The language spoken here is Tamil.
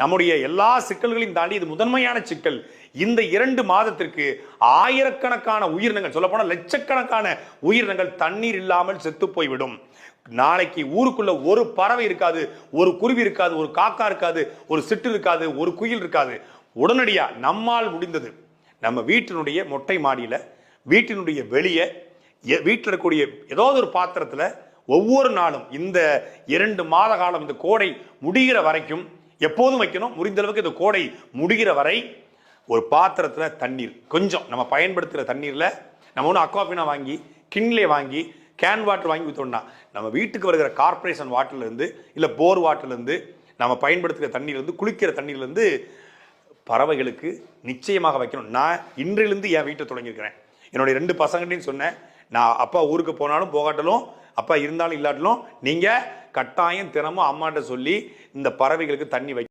நம்முடைய எல்லா சிக்கல்களையும் தாண்டி இது முதன்மையான சிக்கல். இந்த இரண்டு மாதத்திற்கு ஆயிரக்கணக்கான உயிரினங்கள் சொல்லப்போனால் லட்சக்கணக்கான உயிரினங்கள் தண்ணீர் இல்லாமல் செத்து போய்விடும். நாளைக்கு ஊருக்குள்ள ஒரு பறவை இருக்காது ஒரு குருவி இருக்காது ஒரு காக்கா இருக்காது ஒரு சிட்டு இருக்காது ஒரு குயில் இருக்காது. உடனடியா நம்மால் முடிந்தது. நம்ம வீட்டினுடைய மொட்டை மாடியில வீட்டினுடைய வெளியே எ- வீட்டில் இருக்கக்கூடிய ஏதாவது ஒரு பாத்திரத்துல ஒவ்வொரு நாளும் இந்த இரண்டு மாத காலம் இந்த கோடை முடிகிற வரைக்கும் எப்போதும் வைக்கணும். முடிந்த அளவுக்கு இந்த கோடை முடிகிற வரை ஒரு பாத்திரத்தில் தண்ணீர் கொஞ்சம் நம்ம பயன்படுத்துகிற தண்ணீரில் நம்ம ஒன்றும் அக்வாபினா வாங்கி கிண்லே வாங்கி கேன் வாட்டர் வாங்கி ஊற்றோம்னா நம்ம வீட்டுக்கு வருகிற கார்ப்பரேஷன் வாட்டர்லேருந்து இல்லை போர் வாட்டர்லேருந்து நம்ம பயன்படுத்துகிற தண்ணீர்லேருந்து குளிக்கிற தண்ணீர்லேருந்து பறவைகளுக்கு நிச்சயமாக வைக்கணும். நான் இன்றிலிருந்து என் வீட்டை தொடங்கியிருக்கிறேன். என்னுடைய ரெண்டு பசங்கள்டையும் சொன்னேன். நான் அப்பா ஊருக்கு போனாலும் போகாட்டலும் அப்பா இருந்தாலும் இல்லாட்டலும் நீங்கள் கட்டாயம் தினமும் அம்மாட்ட சொல்லி இந்த பறவைகளுக்கு தண்ணி வை